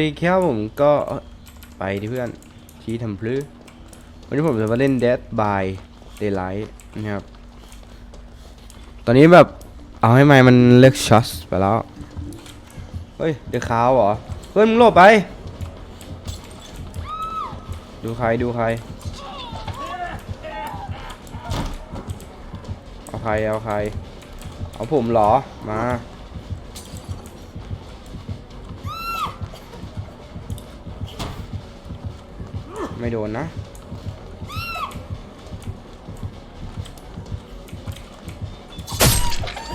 เลยครับผมก็ไปดิเพื่อนชี้ทำพลื้อวันนี้ผมจะมาเล่น Dead by Daylight นะครับ ตอนนี้แบบเอาให้ไม้มันเลือกช็อตไปแล้ว เฮ้ย เดี๋ยวขาวเหรอ เฮ้ย มึงโลบไป ดูใครดูใคร เอาใคร เอาใคร เอาผมเหรอ มา ไม่โดนนะ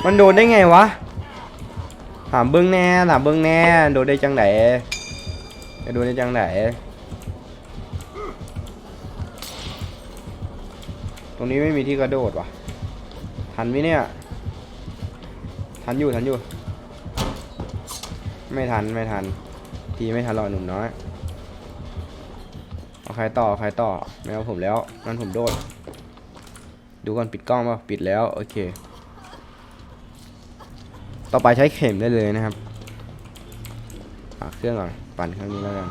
มันโดนได้ไงวะ ถามเบิ้งแน่ ถามเบิ้งแน่ โดนได้จังไหนจะโดนได้จังไหนตรงนี้ไม่มีที่กระโดดว่ะ ทันไหมเนี่ย ทันอยู่ทันอยู่ ไม่ทันไม่ทัน ทีไม่ทันหรอกหนุ่มน้อย เอาใครต่อเอาใครต่อไม่เอาผมแล้วงั้นผมโดด ดูก่อนปิดกล้องป่ะปิดแล้ว โอเค ต่อไปใช้เข็มได้เลยนะครับปักเครื่องก่อนปั่นเครื่องนี้แล้วกัน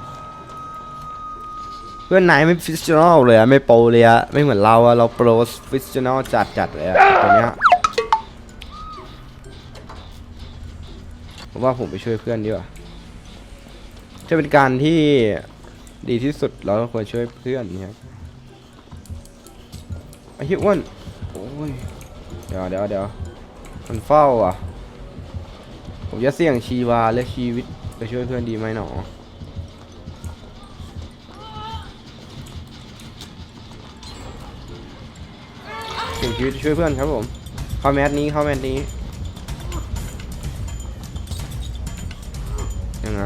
เพื่อนนายไม่ฟิชชั่นอลเลยอะไม่โปรเลยอะไม่เหมือนเราอะเราโปรฟิชชั่นอลจัดจัดเลยอะตัวเนี้ยผมว่าผมไปช่วยเพื่อนดีกว่าจะเป็นการที่ ดีที่สุดเราควรช่วยเพื่อนนะครับไอ้เหี้ยอ้วนโอ้ยเดี๋ยวเดี๋ยวเดี๋ยวมันเฝ้าอะ ผมจะเสี่ยงชีวาและชีวิตไปช่วยเพื่อนดีไหมหนอเสี่ยงชีวิตช่วยเพื่อนครับผมเข้าแมทนี้เข้าแมทนี้ยังไง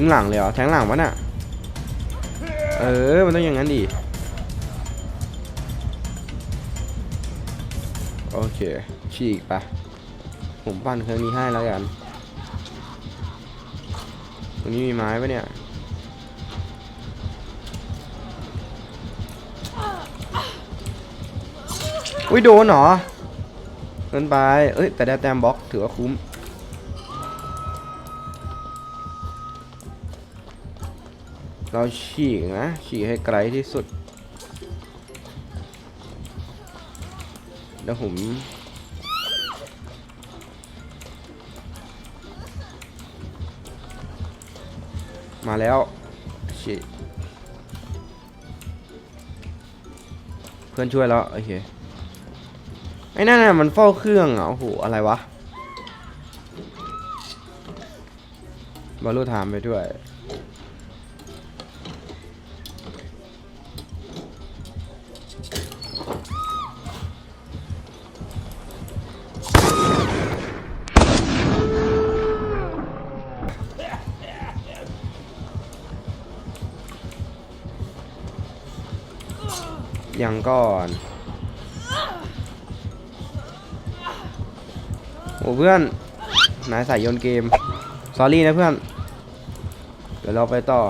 ดึงหลังเลยเหรอแทงหลังวะน่ะเออ มันต้องอย่างนั้นดิโอเค ฉีกไปผมปั้นเครื่องนี้ให้แล้วกันตรงนี้มีไม้ปะเนี่ยอุ้ยโดนเหรอเกินไป เอ้ย แต่ได้แต้มบล็อกถือว่าคุ้ม เราฉีกนะ ฉีกให้ไกลที่สุดเดี๋ยวผมมาแล้วฉีเพื่อนช่วยแล้ว โอเค ไอ้นั่นน่ะมันเฝ้าเครื่องอะโอ้โห อะไรวะ บอลลูถามไปด้วย ยังก่อนโอ้เพื่อนนายสายโยนเกมสอรี่นะเพื่อน เดี๋ยวเราไปต่อ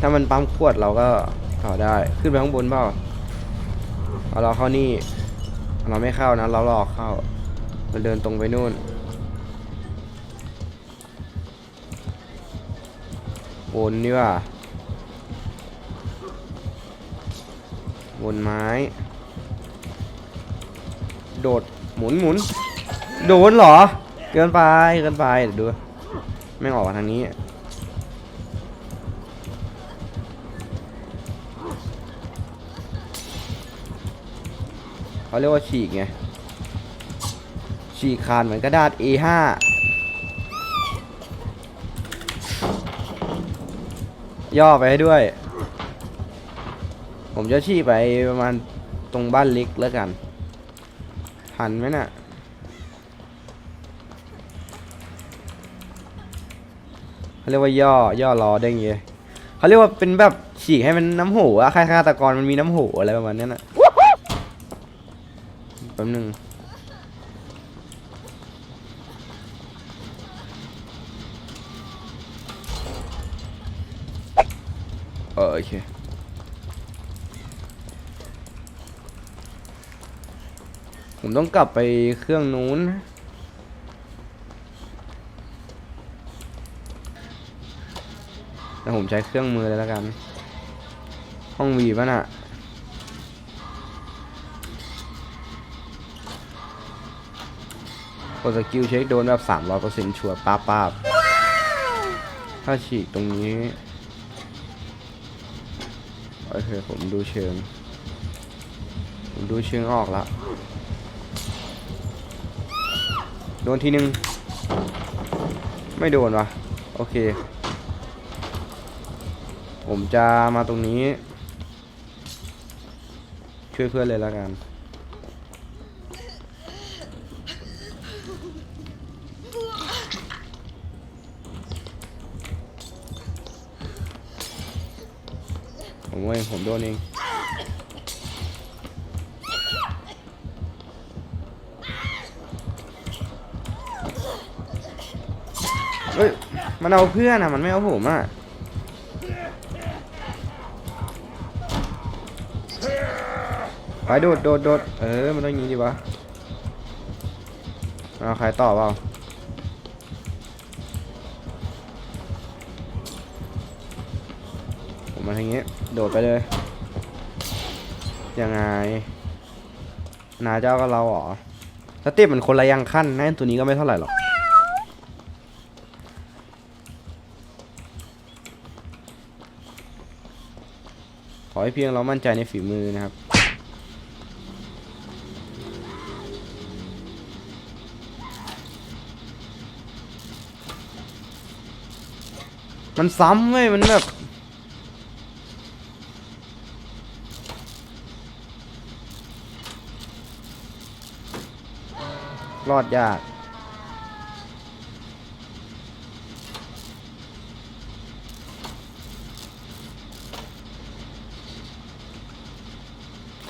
ถ้ามันปั๊มขวดเราก็ต่อได้ขึ้นไปข้างบนเปล่าเอาเราเข้านี่ เราไม่เข้านะ เราหลอกเข้า มันเดินตรงไปนู่นวนนี่ว่า วนไม้ โดดหมุนหมุนโดนเหรอ เกินไปเกินไปเดี๋ยวดูแม่ออกมาทางนี้เขาเรียกว่าฉีกไง ฉีกขาดเหมือนกระดาษ A5 ย่อไปให้ด้วย ผมจะชี้ไปประมาณตรงบ้านเล็กแล้วกันทันไหมน่ะเขาเรียกว่าย่อย่อรอได้ไงเขาเรียกว่าเป็นแบบฉีกให้มันน้ำหูอะใครฆาตกรมันมีน้ำหูอะไรประมาณนั้น่ะแป๊บนึงโอเค ผมต้องกลับไปเครื่องนู้นนะแต่ผมใช้เครื่องมือเลยแล้วกัน ห้องวีป่ะน่ะกดสกิลเช็คโดนแบบสามร้อยเปอร์เซ็นต์ชัวร์ป้าป้าถ้าฉีกตรงนี้ โอเค ผมดูเชิง ผมดูเชิงออกแล้ว โดนทีนึง ไม่โดนวะโอเค ผมจะมาตรงนี้ ช่วยเพื่อนเลยแล้วกันผมเองผมโดนเอง มันเอาเพื่อนอะ มันไม่เอาผมอะไปโดดโดดโดดเออ มันต้องงงี้ดีวะเอาใครต่อเปล่าผมมาทางนี้ โดดไปเลย ยังไง นาเจ้ากับเราเหรอสเต็ปมันคนละยังขั้นนะตัวนี้ก็ไม่เท่าไหร่หรอก ให้เพียงเรามั่นใจในฝีมือนะครับ มันซ้ำเว้ย มันแบบรอดยาก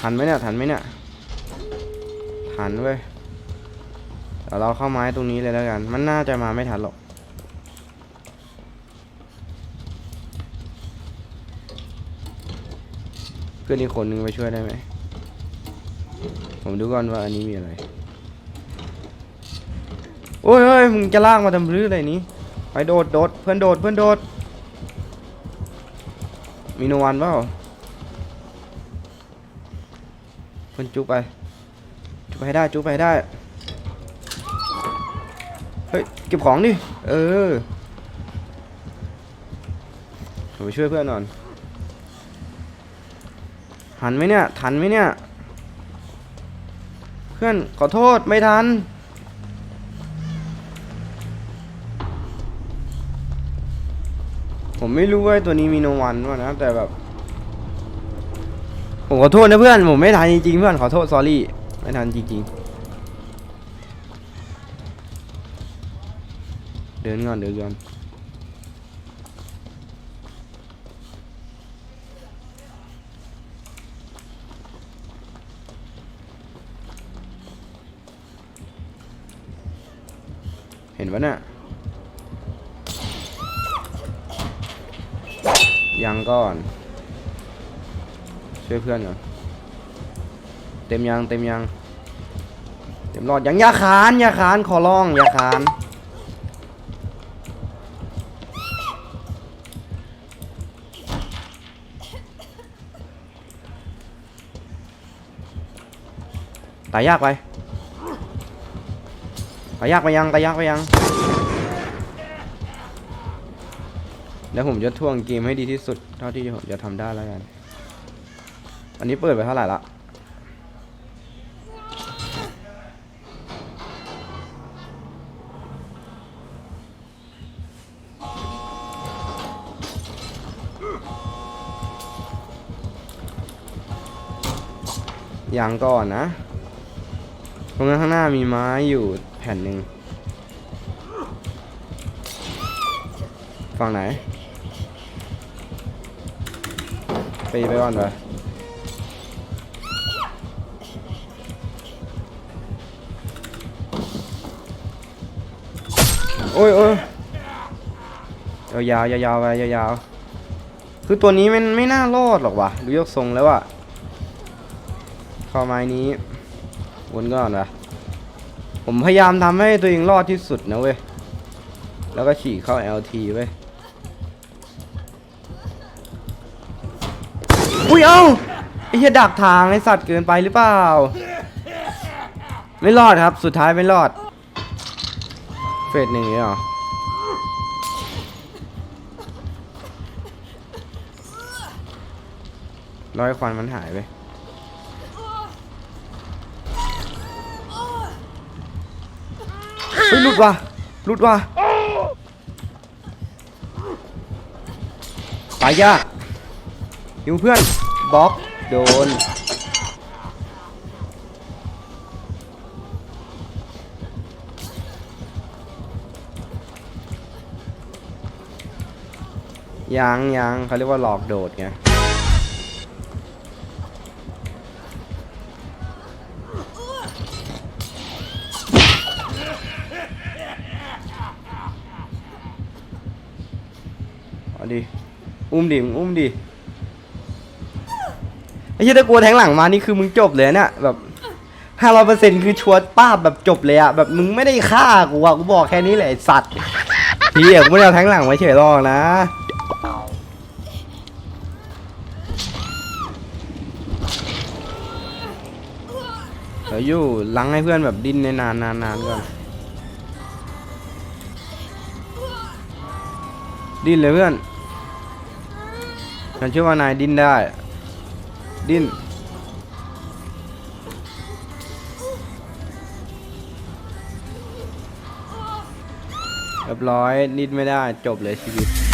ทันไหมเนี่ยทันไหมเนี่ยทันเว้ยเดี๋ยวเราเข้าไม้ตรงนี้เลยแล้วกัน มันน่าจะมาไม่ทันหรอกเพื่อนอีกคนนึงไปช่วยได้ไหมผมดูก่อนว่าอันนี้มีอะไรโอ้ยเฮ้ยมึงจะลากมาทำรื้ออะไรนี้ไปโดดโดดเพื่อนโดดเพื่อนโดดมีโนวันเปล่า เพื่อนจุไป จุไปให้ได้ จุไปให้ได้ เฮ้ย เก็บของดิ เออผมไปช่วยเพื่อนหน่อยทันไหมเนี่ย ทันไหมเนี่ย เพื่อนขอโทษไม่ทัน ผมไม่รู้ว่าตัวนี้มีโนวันวะนะ แต่แบบ ผมขอโทษนะเพื่อน ผมไม่ทันจริงๆเพื่อนขอโทษ s อรี่ ไม่ทันจริงๆ เดินก่อนเดินก่อนเห็นปะเนี่ยยังก่อน ช่วยเพื่อนก่อนเต็มยังเต็มยังเต็มรอดยังยาขานยาขานขอร้องยาขานตายยากไปตายยากไปยังตายยากไปยังแล้วผมจะท่วงเกมให้ดีที่สุด เท่าที่ผมจะทำได้แล้วกัน อันนี้เปิดไปเท่าไหร่ละย่างก่อนนะ ตรงนั้นข้างหน้ามีไม้อยู่แผ่นหนึ่งฝั่งไหน ไปไปก่อนไป โอ้ยโอ้ยยาวยาวๆไปยาวๆคือตัวนี้มันไม่น่ารอดหรอกว่ะดูยกทรงแล้วอะข้าไม้นี้วนก่อนวะผมพยายามทำให้ตัวเองรอดที่สุดนะเว้ย แล้วก็ฉีกเข้า LT เว้ย อุ้ยเอ้าไอ้เหี้ยดักทางไอ้สัตว์เกินไปหรือเปล่า ไม่รอดครับ สุดท้ายไม่รอด เฟสหนึ่งเหรอร้อยควันมันหายไปเฮ้ยหลุดว่ะหลุดว่ะไปยะยิงเพื่อนบล็อกโดน ยังยังเขาเรียกว่าหลอกโดดไงเอาดิ อุ้มดิมึงอุ้มดิไอ้เหี้ยถ้ากลัวแทงหลังมานี่คือมึงจบเลยเนี่ยแบบห้าร้อยเปอร์เซ็นต์คือชัวร์ป้าบแบบจบเลยอะแบบมึงไม่ได้ฆ่ากูอะกูบอกแค่นี้แหละสัตว์พี่เอกไม่ได้เอาแทงหลังไว้เฉยหรอกนะ ยวอยู่ลังให้เพื่อนแบบดิ้นในนานนานนานก่อนดิ้นเลยเพื่อนฉันเชื่อว่านายดิ้นได้ ดิ้นเรียบร้อยดิ้นไม่ได้จบเลยชีวิต